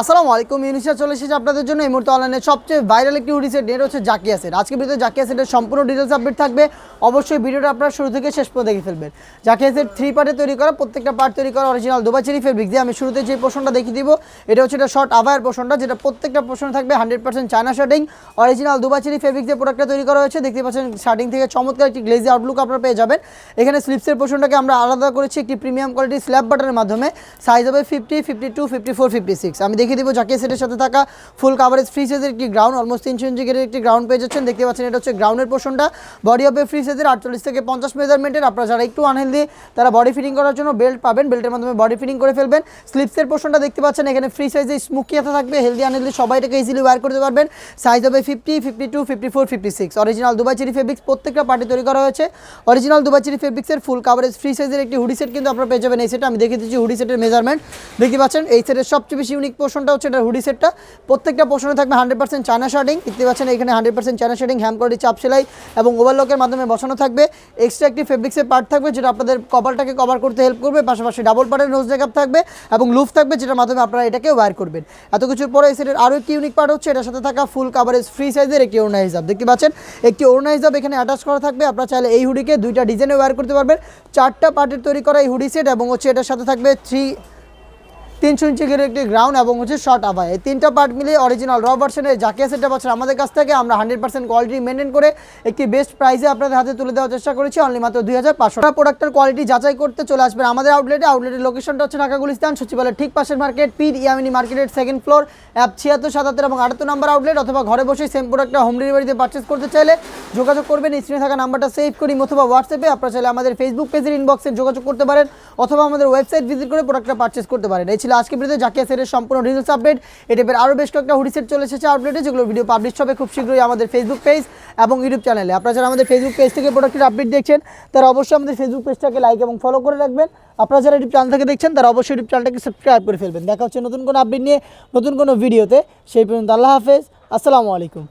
আসসালামু আলাইকুম ইউনিসা চলে এসেছে আপনাদের জন্য। এই মুহূর্তে অনলাইনে সবচেয়ে ভাইরাল একটি হুডি নেট হচ্ছে জাকিয়া সেট আজকে ভিডিওতে জাকিয়া সেটের সম্পূর্ণ ডিটেলস আপডেট থাকবে। অবশ্যই ভিডিওটা আপনারা শুরু থেকে শেষ পর্যন্ত দেখে ফেলবেন। জাকিয়া সেট থ্রি পার্টে তৈরি করা, প্রত্যেকটা পার্ট তৈরি করা অরিজিনাল দুবাচেরি ফেব্রিক দিয়ে আমি শুরুতে যে পোর্শনটা দেখিয়ে দিব, এটা হচ্ছে এটা শর্ট আভায়ার পোর্শনটা যেটা প্রত্যেকটা পোর্শন থাকবে hundred percent China shirting original দুবাচেরি fabric দিয়ে প্রোডাক্টটা তৈরি করা হয়েছে। দেখতে পাচ্ছেন শার্টিং থেকে চমৎকার একটি গ্লেজি আউটলুক আপনারা পেয়ে যাবেন। এখানে স্লিপসের পোর্শনটাকে আমরা আলাদা করেছি একটি প্রিমিয়াম কোয়ালিটি স্ল্যাব বাটারের মাধ্যমে। সাইজ হবে fifty fifty two fifty four fifty six আমি দেখিয়ে দিব জাকিয়া সেটের সাথে থাকা ফুল কাভারেজ ফ্রি সাইজের একটি গ্রাউন্ড অলমোস্ট তিনশো ইঞ্চি গেটের একটি গ্রাউন্ড পেয়ে যাচ্ছেন। দেখতে পাচ্ছেন এটা হচ্ছে গ্রাউন্ডের পোর্শনটা বডি হবে ফ্রি সাইজের আটচল্লিশ থেকে পঞ্চাশ মেজারমেন্টের আপনারা যারা একটু আনহেলদি তারা বডি ফিটিং করার জন্য বেল্ট পাবেন। বেল্টের মাধ্যমে বডি ফিটিং করে ফেলবেন। স্লিপসের পোর্শনটা দেখতে পাচ্ছেন, এখানে ফ্রি সাইজে স্মুকি হাতে থাকবে। হেলদি আনহেলদি সবাই এটাকে ইজিলি ওয়ার করতে পারবেন। সাইজ হবে fifty fifty two fifty four fifty six original Dubai চিরি fabrics প্রত্যেকটা পার্টি তৈরি করা হয়েছে। অরিজিনাল দুবাই চিরি ফেব্রিক্সের ফুল কাভারেজ ফ্রি সাইজের একটি হুডি সেট কিন্তু আপনারা পেয়ে যাবেন এই সেটটা আমি দেখিয়ে দিচ্ছি হুডি সেটের মেজারমেন্ট দেখতে পাচ্ছেন, এই সেটের সবচেয়ে বেশি ইউনিক পোর্শনটা হচ্ছে এটা হুডি সেটটা প্রত্যেকটা পোর্শনে থাকবে হান্ড্রেড পার্সেন্ট চায়না শার্টিং দেখতে পাচ্ছেন এখানে হান্ড্রেড পার্সেন্ট চায়না শার্টিং হ্যাম কোয়ালিটি চাপ সেলাই এবং ওভারলকের মাধ্যমে বসানো থাকবে। এক্সট্রা একটি ফেব্রিক্সের পার্ট থাকবে যেটা আপনাদের কভারটাকে কভার করতে হেল্প করবে। পাশাপাশি ডাবল পার্টের নোজ জ্যাকআপ থাকবে এবং লুফ থাকবে যেটার মাধ্যমে আপনারা এটাকে ওয়্যার করবেন। এত কিছুর পরে এই সেটের আরও একটি ইউনিক পার্ট হচ্ছে, এটার সাথে থাকা ফুল কাভারেজ ফ্রি সাইজের একটি ওড়না হিসাব দেখতে পাচ্ছেন, একটি ওড়না হিসাব এখানে অ্যাটাচ করা থাকবে। আপনারা চাইলে এই হুডিকে দুইটা ডিজাইনে ওয়্যার করতে পারবেন। চারটা পার্টের তৈরি করা এই হুডি সেট এবং হচ্ছে এটার সাথে থাকবে থ্রি তিনশো ইঞ্চি গেটের একটি গ্রাউন্ড এবং হচ্ছে শর্ট আবায়। এই তিনটা পার্ট মিলিয়ে অরিজিনাল র ভার্সনের জাকিয়া সেটটা পাচ্ছেন আমাদের কাছ থেকে, আমরা হান্ড্রেড পার্সেন্ট কোয়ালিটি মেনটেন করে একটি বেস্ট প্রাইসে আপনাদের হাতে তুলে দেওয়ার চেষ্টা করেছি অনলি মাত্র দুই হাজার পাঁচশো প্রোডাক্টের কোয়ালিটি যাচাই করতে চলে আসবেন আমাদের আউটলেটে আউটলেটের লোকেশনটা হচ্ছে ঢাকা গুলিস্তান, সচিবালয়ের ঠিক পাশের মার্কেট পিড ইয়ামিনি মার্কেটের সেকেন্ড ফ্লোর অ্যাপ ছিয়াত্তর, সাতাত্তর এবং আটাত্তর নাম্বার আউটলেট অথবা ঘরে বসে সেম প্রোডাক্টটা হোম ডেলিভারিতে পারচেস করতে চাইলে যোগাযোগ করবেন। স্ক্রিনে থাকা নাম্বারটা সেভ করি অথবা হোয়াটসঅ্যাপে আপনারা চাইলে আমাদের ফেসবুক পেজের ইনবক্সে যোগাযোগ করতে পারেন অথবা আমাদের ওয়েবসাইট ভিজিট করে প্রোডাক্টটা পারচেস করতে পারেন। এই ছিল আজকে ভিডিওতে জাকিয়া সেটের সম্পূর্ণ ডিটেলস আপডেট এই টাইপের আরও বেশ কয়েকটা হুডি সেট চলে এসেছে আপডেটে যেগুলো ভিডিও পাবলিশ হবে খুব শীঘ্রই আমাদের ফেসবুক পেজ এবং ইউটিউব চ্যানেলে আপনারা যারা আমাদের ফেসবুক পেজ থেকে প্রোডাক্টের আপডেট দেখছেন, তারা অবশ্যই আমাদের ফেসবুক পেজটাকে লাইক এবং ফলো করে রাখবেন। আপনারা যারা ইউটিউব চ্যানেল থেকে দেখছেন, তারা অবশ্যই ইউটিউব চ্যানেলটাকে সাবস্ক্রাইব করে ফেলবেন। দেখা হচ্ছে নতুন কোনো আপডেট নিয়ে, নতুন কোনো ভিডিওতে সেই পর্যন্ত আল্লাহ হাফেজ। আসসালামু আলাইকুম।